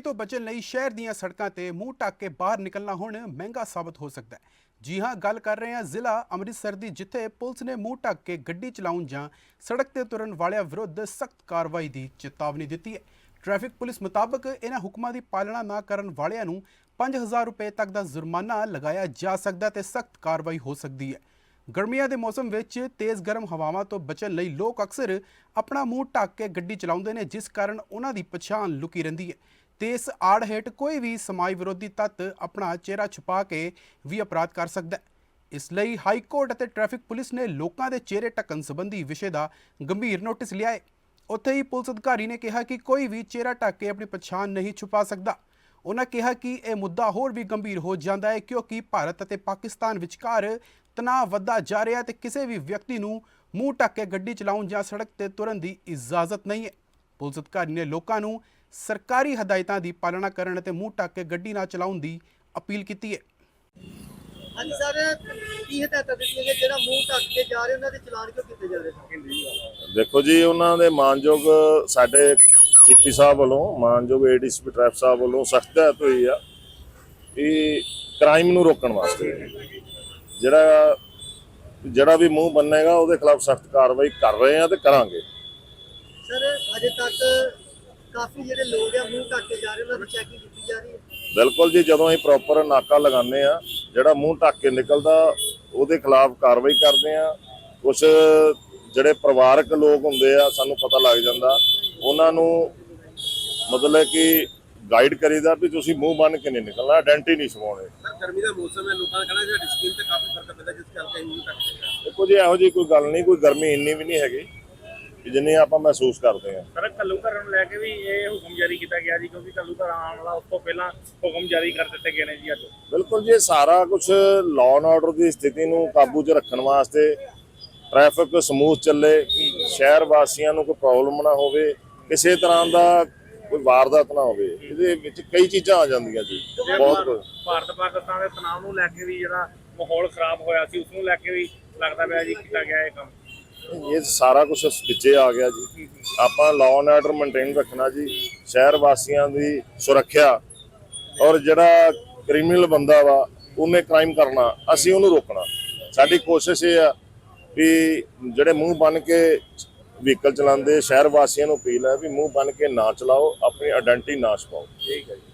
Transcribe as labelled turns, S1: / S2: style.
S1: ਤੋਂ ਬਚਣ ਲਈ ਸ਼ਹਿਰ ਦੀਆਂ ਸੜਕਾਂ ਤੇ ਮੂੰਹ ਢੱਕ ਕੇ ਬਾਹਰ ਨਿਕਲਣਾ ਹੁਣ ਮਹਿੰਗਾ ਸਾਬਤ ਹੋ ਸਕਦਾ ਹੈ। ਜੀ ਹਾਂ, ਗੱਲ ਕਰ ਰਹੇ ਹਾਂ ਜ਼ਿਲ੍ਹਾ ਅੰਮ੍ਰਿਤਸਰ ਦੀ, ਜਿੱਥੇ ਪੁਲਿਸ ਨੇ ਮੂੰਹ ਢੱਕ ਕੇ ਗੱਡੀ ਚਲਾਉਣ ਜਾਂ ਸੜਕ ਤੇ ਤੁਰਨ ਵਾਲਿਆਂ ਵਿਰੁੱਧ ਸਖਤ ਕਾਰਵਾਈ ਦੀ ਚੇਤਾਵਨੀ ਦਿੱਤੀ ਹੈ। ਟ੍ਰੈਫਿਕ ਪੁਲਿਸ ਮੁਤਾਬਕ ਇਹਨਾਂ ਹੁਕਮਾਂ ਦੀ ਪਾਲਣਾ ਨਾ ਕਰਨ ਵਾਲਿਆਂ ਨੂੰ 5000 ਰੁਪਏ ਤੱਕ ਦਾ ਜੁਰਮਾਨਾ ਲਗਾਇਆ ਜਾ ਸਕਦਾ ਤੇ ਸਖਤ ਕਾਰਵਾਈ ਹੋ ਸਕਦੀ ਹੈ। ਗਰਮੀਆਂ ਦੇ ਮੌਸਮ ਵਿੱਚ ਤੇਜ਼ ਗਰਮ ਹਵਾਵਾਂ ਤੋਂ ਬਚਣ ਲਈ ਲੋਕ ਅਕਸਰ ਆਪਣਾ ਮੂੰਹ ਢੱਕ ਕੇ ਗੱਡੀ ਚਲਾਉਂਦੇ ਨੇ, ਜਿਸ ਕਾਰਨ ਉਹਨਾਂ ਦੀ ਪਛਾਣ ਲੁਕੀ ਰਹਿੰਦੀ ਹੈ। ਤੇ ਇਸ ਆੜ ਹੇਠ ਕੋਈ ਵੀ ਸਮਾਜ ਵਿਰੋਧੀ ਤੱਤ ਆਪਣਾ ਚਿਹਰਾ ਛੁਪਾ ਕੇ ਵੀ ਅਪਰਾਧ ਕਰ ਸਕਦਾ ਹੈ। ਇਸ ਲਈ ਹਾਈ ਕੋਰਟ ਅਤੇ ਟ੍ਰੈਫਿਕ ਪੁਲਿਸ ਨੇ ਲੋਕਾਂ ਦੇ ਚਿਹਰੇ ਢੱਕਣ ਸੰਬੰਧੀ ਵਿਸ਼ੇ ਦਾ ਗੰਭੀਰ ਨੋਟਿਸ ਲਿਆ ਹੈ। ਉੱਥੇ ਹੀ ਪੁਲਿਸ ਅਧਿਕਾਰੀ ਨੇ ਕਿਹਾ ਕਿ ਕੋਈ ਵੀ ਚਿਹਰਾ ਢੱਕ ਕੇ ਆਪਣੀ ਪਛਾਣ ਨਹੀਂ ਛੁਪਾ ਸਕਦਾ। ਉਹਨਾਂ ਕਿਹਾ ਕਿ ਇਹ ਮੁੱਦਾ ਹੋਰ ਵੀ ਗੰਭੀਰ ਹੋ ਜਾਂਦਾ ਹੈ ਕਿਉਂਕਿ ਭਾਰਤ ਅਤੇ ਪਾਕਿਸਤਾਨ ਵਿਚਕਾਰ ਤਣਾਅ ਵੱਧਦਾ ਜਾ ਰਿਹਾ ਤੇ ਕਿਸੇ ਵੀ ਵਿਅਕਤੀ ਨੂੰ ਮੂੰਹ ਢੱਕ ਕੇ ਗੱਡੀ ਚਲਾਉਣ ਜਾਂ ਸੜਕ ਤੇ ਤੁਰਨ ਦੀ ਇਜਾਜ਼ਤ ਨਹੀਂ ਹੈ। ਪੁਲਿਸ ਅਧਿਕਾਰੀ ਨੇ ਲੋਕਾਂ ਨੂੰ ਸਰਕਾਰੀ ਹਦਾਇਤਾਂ ਦੀ ਪਾਲਣਾ ਕਰਨ ਅਤੇ ਮੂੰਹ ਢੱਕ ਕੇ ਗੱਡੀ ਨਾ ਚਲਾਉਣ ਦੀ ਅਪੀਲ ਕੀਤੀ ਹੈ।
S2: ਹਾਂਜੀ ਸਰ ਕੀ ਹਦਾਇਤਾਂ ਦਿੱਤੀਆਂ ਗਈਆਂ? ਜਿਹੜਾ ਮੂੰਹ ਢੱਕ ਕੇ ਜਾ ਰਹੇ ਉਹਨਾਂ ਦੇ ਚਲਾਨ ਕਿਉਂ ਕੀਤੇ ਜਾ ਰਹੇ? ਨੇ
S3: ਦੇਖੋ ਜੀ ਉਹਨਾਂ ਦੇ ਮਾਨਯੋਗ ਸਾਡੇ ਸੀਪੀ ਸਾਹਿਬ ਵੱਲੋਂ ਮਾਨਯੋਗ ਏਡੀਸੀਪੀ ਟ੍ਰੈਫਿਕ ਸਾਹਿਬ ਵੱਲੋਂ ਸਖਤ ਹਦਾਇਤ ਹੋਈ ਆ ਕਿ ਕ੍ਰਾਈਮ ਨੂੰ ਰੋਕਣ ਵਾਸਤੇ। ਜਿਹੜਾ ਜਿਹੜਾ ਵੀ ਮੂੰਹ ਬੰਨੇਗਾ ਉਹਦੇ ਖਿਲਾਫ ਸਖਤ ਕਾਰਵਾਈ ਕਰ ਰਹੇ ਆ ਤੇ ਕਰਾਂਗੇ।
S2: ਸਰ ਅਜੇ ਤੱਕ ਕਾਫੀ ਜਿਹੜੇ ਲੋਕ ਆ ਮੂੰਹ ਢੱਕ ਕੇ ਜਾ ਰਹੇ ਉਹਨਾਂ ਦੀ ਚੈਕਿੰਗ ਕੀਤੀ ਜਾ ਰਹੀ ਹੈ।
S3: ਬਿਲਕੁਲ ਜੀ ਜਦੋਂ ਅਸੀਂ ਪ੍ਰੋਪਰ ਨਾਕਾ ਲਗਾਉਂਦੇ ਆ ਜਿਹੜਾ ਮੂੰਹ ਢੱਕ ਕੇ ਨਿਕਲਦਾ ਉਹਦੇ ਖਿਲਾਫ ਕਾਰਵਾਈ ਕਰਦੇ ਆ ਕੁਝ ਜਿਹੜੇ ਪਰਿਵਾਰਕ ਲੋਕ ਹੁੰਦੇ ਆ ਸਾਨੂੰ ਪਤਾ ਲੱਗ ਜਾਂਦਾ। ਉਹਨਾਂ ਨੂੰ ਮਤਲਬ ਕਿ ਗਾਈਡ ਕਰੀਦਾ ਵੀ ਤੁਸੀਂ ਮੂੰਹ ਬੰਨ ਕੇ ਨਹੀਂ ਨਿਕਲਣਾ ਆਇਡੈਂਟੀ ਨਹੀਂ ਸਵਾਉਣੇ।
S4: ਗਰਮੀ ਦਾ ਮੌਸਮ ਹੈ ਲੋਕਾਂ ਦਾ ਕਹਿਣਾ ਹੈ ਸਕਿਨ ਤੇ ਕਾਫੀ ਫ਼ਰਕ ਪੈਂਦਾ ਜਿਸ ਕਰਕੇ ਅਸੀਂ ਮੂੰਹ ਢੱਕਦੇ ਹਾਂ
S3: ਦੇਖੋ ਜੀ ਇਹੋ ਜੀ ਕੋਈ ਗੱਲ ਨਹੀਂ ਕੋਈ ਗਰਮੀ ਇੰਨੀ ਵੀ ਨਹੀਂ ਹੈਗੀ। ਕਿ ਜਿੰਨੀ ਆਪਾਂ ਮਹਿਸੂਸ ਕਰਦੇ ਆ
S5: ਸਰ ਕੱਲੂ ਘਰਾਂ ਨੂੰ ਲੈ ਕੇ ਵੀ ਇਹ ਹੁਕਮ ਜਾਰੀ ਕੀਤਾ ਗਿਆ ਜੀ ਕਿਉਂਕਿ ਕੱਲੂ ਘਰ ਆਉਣ ਵਾਲਾ ਉਸ ਤੋਂ ਪਹਿਲਾਂ ਹੁਕਮ ਜਾਰੀ ਕਰ ਦਿੱਤੇ ਗਏ ਨੇ ਜੀ ਅੱਜ।
S3: ਬਿਲਕੁਲ ਜੀ ਇਹ ਸਾਰਾ ਕੁਝ ਲਾਅ ਐਂਡ ਆਰਡਰ ਦੀ ਸਥਿਤੀ ਨੂੰ ਕਾਬੂ 'ਚ ਰੱਖਣ ਵਾਸਤੇ ਟ੍ਰੈਫਿਕ ਸਮੂਥ ਚੱਲੇ ਸ਼ਹਿਰ ਵਾਸੀਆਂ ਨੂੰ ਕੋਈ ਪ੍ਰੋਬਲਮ ਨਾ ਹੋਵੇ ਕਿਸੇ ਤਰ੍ਹਾਂ ਦਾ ਕੋਈ ਵਾਰਦਾਤ ਨਾ ਹੋਵੇ ਇਹਦੇ ਵਿੱਚ ਕਈ ਚੀਜ਼ਾਂ ਆ ਜਾਂਦੀਆਂ ਜੀ ਬਹੁਤ।
S5: ਭਾਰਤ ਪਾਕਿਸਤਾਨ ਦੇ ਤਣਾਅ ਨੂੰ ਲੈ ਕੇ ਵੀ ਜਿਹੜਾ ਮਾਹੌਲ ਖਰਾਬ ਹੋਇਆ ਸੀ ਉਸ ਨੂੰ ਲੈ ਕੇ ਵੀ ਲੱਗਦਾ ਪਿਆ ਜੀ ਕੀਤਾ ਗਿਆ ਇਹ ਕੰਮ।
S3: ਇਹ ਸਾਰਾ ਕੁਝ ਵਿੱਚੇ ਆ ਗਿਆ ਜੀ। ਆਪਾਂ ਲਾਅ ਐਂਡ ਆਰਡਰ ਮੇਨਟੇਨ ਰੱਖਣਾ ਜੀ, ਸ਼ਹਿਰ ਵਾਸੀਆਂ ਦੀ ਸੁਰੱਖਿਆ। ਔਰ ਜਿਹੜਾ ਕ੍ਰਿਮੀਨਲ ਬੰਦਾ ਵਾ, ਉਹਨੇ ਕ੍ਰਾਈਮ ਕਰਨਾ, ਅਸੀਂ ਉਹਨੂੰ ਰੋਕਣਾ। ਸਾਡੀ ਕੋਸ਼ਿਸ਼ ਇਹ ਆ ਵੀ ਜਿਹੜੇ ਮੂੰਹ ਬੰਨ ਕੇ ਵਹੀਕਲ ਚਲਾਉਂਦੇ, ਸ਼ਹਿਰ ਵਾਸੀਆਂ ਨੂੰ ਅਪੀਲ ਹੈ ਵੀ ਮੂੰਹ ਬੰਨ ਕੇ ਨਾ ਚਲਾਓ, ਆਪਣੀ ਆਇਡੈਂਟੀ ਨਾ ਛਪਾਓ
S5: ਠੀਕ ਹੈ ਜੀ।